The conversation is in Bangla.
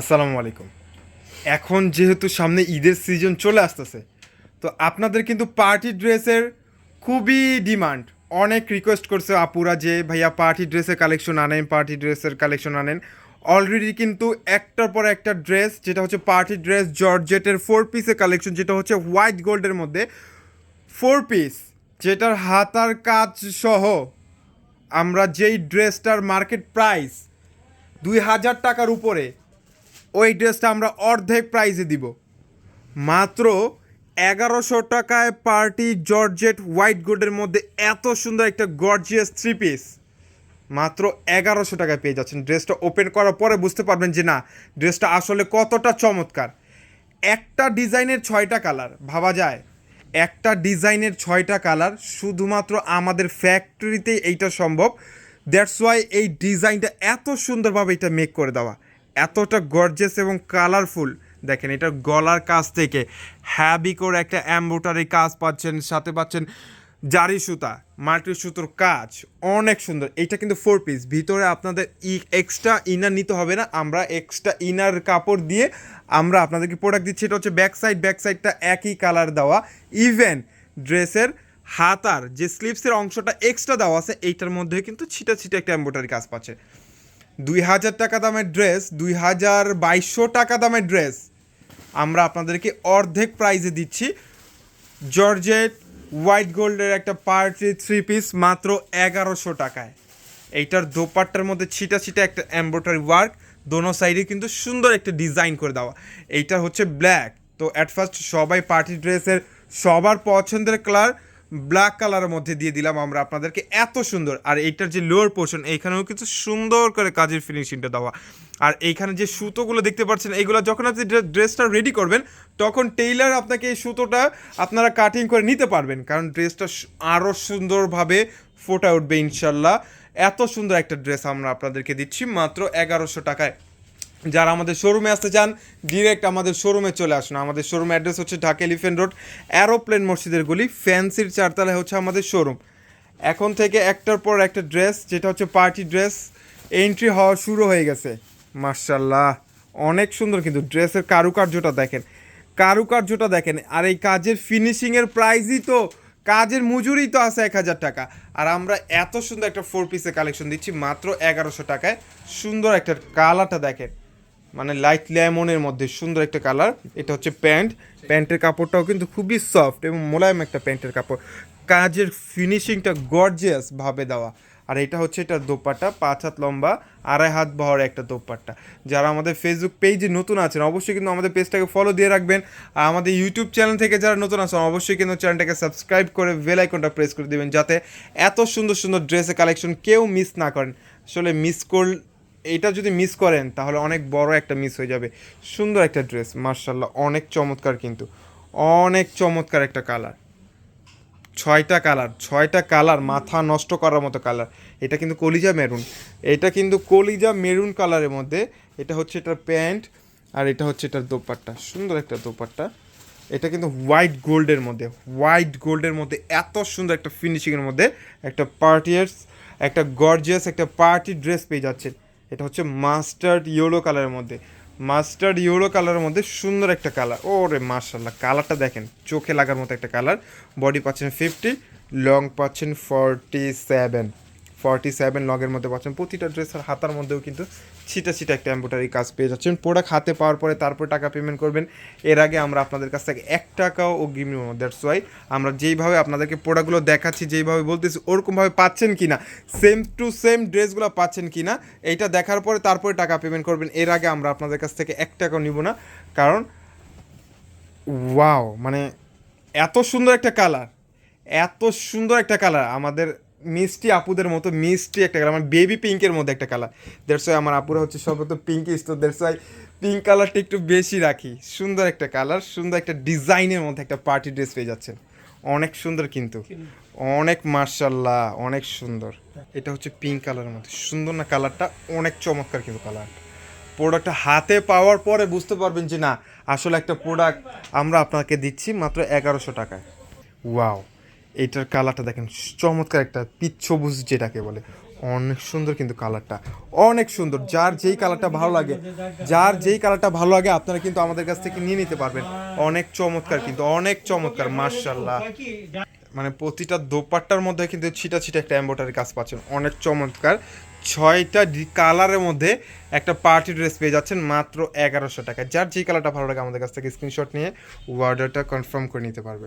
আসসালামু আলাইকুম। এখন যেহেতু সামনে ঈদের সিজন চলে আসতেছে, তো আপনাদের কিন্তু পার্টি ড্রেসের খুবই ডিমান্ড অনেক রিকোয়েস্ট করছে আপুরা যে, ভাইয়া পার্টি ড্রেসের কালেকশন আনেন পার্টি ড্রেসের কালেকশন আনেন। অলরেডি কিন্তু একটার পর একটা ড্রেস যেটা হচ্ছে পার্টি ড্রেস জর্জেটের ফোর পিসের কালেকশন যেটা হচ্ছে হোয়াইট গোল্ডের মধ্যে ফোর পিস যেটার হাতার কাজ সহ আমরা যেই ড্রেসটার মার্কেট প্রাইস দুই হাজার টাকার উপরে ওই ড্রেসটা আমরা অর্ধেক প্রাইজে দিব। মাত্র এগারোশো টাকায় পার্টি জর্জেট হোয়াইট গোল্ডের মধ্যে এত সুন্দর একটা গর্জিয়াস থ্রি পিস মাত্র এগারোশো টাকায় পেয়ে যাচ্ছেন। ড্রেসটা ওপেন করার পরে বুঝতে পারবেন যে না, ড্রেসটা আসলে কতটা চমৎকার। একটা ডিজাইনের ছয়টা কালার, ভাবা যায়? একটা ডিজাইনের ছয়টা কালার শুধুমাত্র আমাদের ফ্যাক্টরিতেই এইটা সম্ভব। দ্যাটস ওয়াই এই ডিজাইনটা এত সুন্দরভাবে এটা মেক করে দেওয়া। এতটা গর্জেস এবং কালারফুল দেখেন এটা গলার কাছ থেকে। হ্যাভি করে একটা অ্যাম্বোটারি কাজ পাচ্ছেন, সাথে পাচ্ছেন জারি সুতা, মাল্টি সুতোর কাজ, অনেক সুন্দর। এটা কিন্তু ফোর পিস ভিতরে আপনাদের ই এক্সট্রা ইনার নিতে হবে না, আমরা এক্সট্রা ইনার কাপড় দিয়ে আমরা আপনাদেরকে প্রোডাক্ট দিচ্ছি, এটা হচ্ছে ব্যাক সাইড ব্যাক সাইডটা একই কালার দেওয়া। ইভেন ড্রেসের হাতার যে স্লিপসের অংশটা এক্সট্রা দেওয়া আছে, এইটার মধ্যে কিন্তু ছিটা ছিটা একটা এম্বোটারি কাজ পাচ্ছে। দুই হাজার টাকা দামের ড্রেস, দুই হাজার বাইশশো টাকা দামের ড্রেস। আমরা আপনাদেরকে অর্ধেক প্রাইজে দিচ্ছি। জর্জেট হোয়াইট গোল্ডের একটা পার্টি থ্রি পিস মাত্র এগারোশো টাকায়। এইটার দোপাট্টার মধ্যে ছিটা ছিটা একটা এম্ব্রয়ডারি ওয়ার্ক, দোনো সাইডে কিন্তু সুন্দর একটা ডিজাইন করে দেওয়া। এইটা হচ্ছে ব্ল্যাক। তো অ্যাট ফার্স্ট সবাই পার্টি ড্রেসের সবার পছন্দের কালার ব্ল্যাক কালারের মধ্যে দিয়ে দিলাম আমরা আপনাদেরকে এত সুন্দর। আর এইটার যে লোয়ার পোর্শন এইখানেও কিন্তু সুন্দর করে কাজের ফিনিশিংটা দেওয়া। আর এইখানে যে সুতোগুলো দেখতে পাচ্ছেন, এইগুলো যখন আপনি ড্রেসটা রেডি করবেন, তখন টেইলার আপনাকে এই সুতোটা আপনারা কাটিং করে নিতে পারবেন। কারণ ড্রেসটা আরও সুন্দরভাবে ফোটা উঠবে ইনশাল্লাহ। এত সুন্দর একটা ড্রেস আমরা আপনাদেরকে দিচ্ছি, মাত্র এগারোশো টাকায়। যারা আমাদের শোরুমে আসতে চান ডিরেক্ট আমাদের শোরুমে চলে আসুন। আমাদের শোরুম অ্যাড্রেস হচ্ছে ঢাকা এলিফেন্ট রোড অ্যারোপ্লেন মসজিদের গলি ফ্যান্সির চারতলায় হচ্ছে আমাদের শোরুম এখন থেকে একটার পর একটা ড্রেস যেটা হচ্ছে পার্টি ড্রেস এন্ট্রি হওয়া শুরু হয়ে গেছে। মার্শাল্লাহ অনেক সুন্দর কিন্তু ড্রেসের কারুকার্যটা দেখেন। কারুকার্যটা দেখেন, আর এই কাজের ফিনিশিংয়ের প্রাইজই তো, কাজের মজুরি তো আছে এক হাজার টাকা। আর আমরা এত সুন্দর একটা ফোর পিসের কালেকশন দিচ্ছি, মাত্র এগারোশো টাকায়। সুন্দর একটা কালারটা দেখেন। মানে লাইট লেমনের মধ্যে সুন্দর একটা কালার এটা হচ্ছে প্যান্ট প্যান্টের কাপড়টাও কিন্তু খুবই সফট এবং মোলায়েম একটা প্যান্টের কাপড়। কাজের ফিনিশিংটা গর্জিয়াস ভাবে দেওয়া। আর এটা হচ্ছে এটা দোপাট্টা, পাঁচ হাত লম্বা, আড়াই হাত বহর একটা দোপাট্টা। যারা আমাদের ফেসবুক পেজে নতুন আছেন, অবশ্যই কিন্তু আমাদের পেজটাকে ফলো দিয়ে রাখবেন। আর আমাদের ইউটিউব চ্যানেল থেকে যারা নতুন আছেন, অবশ্যই কিন্তু চ্যানেলটাকে সাবস্ক্রাইব করে বেল আইকনটা প্রেস করে দেবেন, যাতে এত সুন্দর সুন্দর ড্রেসের কালেকশন কেউ মিস না করেন। আসলে মিস কর এটা যদি মিস করেন, তাহলে অনেক বড় একটা মিস হয়ে যাবে। সুন্দর একটা ড্রেস মার্শাল্লাহ অনেক চমৎকার কিন্তু। অনেক চমৎকার একটা কালার ছয়টা কালার ছয়টা কালার মাথা নষ্ট করার মতো কালার এটা কিন্তু কলিজা মেরুন এটা কিন্তু কলিজা মেরুন কালারের মধ্যে, এটা হচ্ছে এটার প্যান্ট আর এটা হচ্ছে এটার দোপাট্টা। সুন্দর একটা দোপাট্টা। এটা কিন্তু হোয়াইট গোল্ডের মধ্যে হোয়াইট গোল্ডের মধ্যে, এত সুন্দর একটা ফিনিশিংয়ের মধ্যে একটা পার্টিয়ার্স একটা গর্জিয়াস একটা পার্টি ড্রেস পেয়ে যাচ্ছে। এটা হচ্ছে মাস্টার্ড ইয়েলো কালারের মধ্যে। মাস্টার্ড ইয়েলো কালারের মধ্যে সুন্দর একটা কালার। ও রে মার্শাল্লাহ কালারটা দেখেন, চোখে লাগার মতো একটা কালার। বডি পাচ্ছেন ফিফটি, লং পাচ্ছেন ফর্টি সেভেন। ফর্টি সেভেন লগের মধ্যে পাচ্ছেন। প্রতিটা ড্রেসের হাতার মধ্যেও কিন্তু ছিটা ছিটা একটা এম্ব্রয়ডারি কাজ পেয়ে যাচ্ছেন। প্রোডাক্ট হাতে পাওয়ার পরে তারপর টাকা পেমেন্ট করবেন। এর আগে আমরা আপনাদের কাছ থেকে এক টাকাও অগ্রিম নেব দ্যাটস ওয়াই আমরা যেইভাবে আপনাদেরকে প্রোডাক্টগুলো দেখাচ্ছি, যেইভাবে বলতেছি, ওরকমভাবে পাচ্ছেন কি না সেম টু সেম ড্রেসগুলো পাচ্ছেন কি না এইটা দেখার পরে তারপরে টাকা পেমেন্ট করবেন। এর আগে আমরা আপনাদের কাছ থেকে এক টাকাও নিব না। কারণ ওয়াও মানে এত সুন্দর একটা কালার এত সুন্দর একটা কালার আমাদের মিষ্টি আপুদের মতো মিষ্টি একটা কালার আমার বেবি পিঙ্কের মধ্যে একটা কালার দেড়শ আমার আপুরা হচ্ছে সর্বত পিঙ্কিস তো দেড়শ পিঙ্ক কালারটা একটু বেশি রাখি। সুন্দর একটা কালার সুন্দর একটা ডিজাইনের মধ্যে একটা পার্টি ড্রেস পেয়ে যাচ্ছেন। অনেক সুন্দর কিন্তু। অনেক মার্শাল্লাহ অনেক সুন্দর। এটা হচ্ছে পিঙ্ক কালারের মধ্যে। সুন্দর না কালারটা অনেক চমৎকার কিন্তু কালার প্রোডাক্টটা হাতে পাওয়ার পরে বুঝতে পারবেন যে না, আসলে একটা প্রোডাক্ট আমরা আপনাকে দিচ্ছি মাত্র এগারোশো টাকায়। ওয়াও এইটার কালারটা দেখেন, চমৎকার একটা পিচ সবুজ যেটাকে বলে। অনেক সুন্দর কিন্তু কালারটা অনেক সুন্দর। যার যেই কালারটা ভালো লাগে, যার যেই কালারটা ভালো লাগে, আপনারা কিন্তু আমাদের কাছ থেকে নিয়ে নিতে পারবেন। অনেক চমৎকার কিন্তু, অনেক চমৎকার মার্শাল্লাহ মানে প্রতিটা দোপাট্টার মধ্যে কিন্তু ছিটা ছিটা একটা এম্বোটারি কাজ পাচ্ছেন। অনেক চমৎকার। ছয়টা কালারের মধ্যে একটা পার্টি ড্রেস পেয়ে যাচ্ছেন মাত্র এগারোশো টাকা যার যেই কালারটা ভালো লাগে আমাদের কাছ থেকে স্ক্রিনশট নিয়ে অর্ডারটা কনফার্ম করে নিতে পারবেন।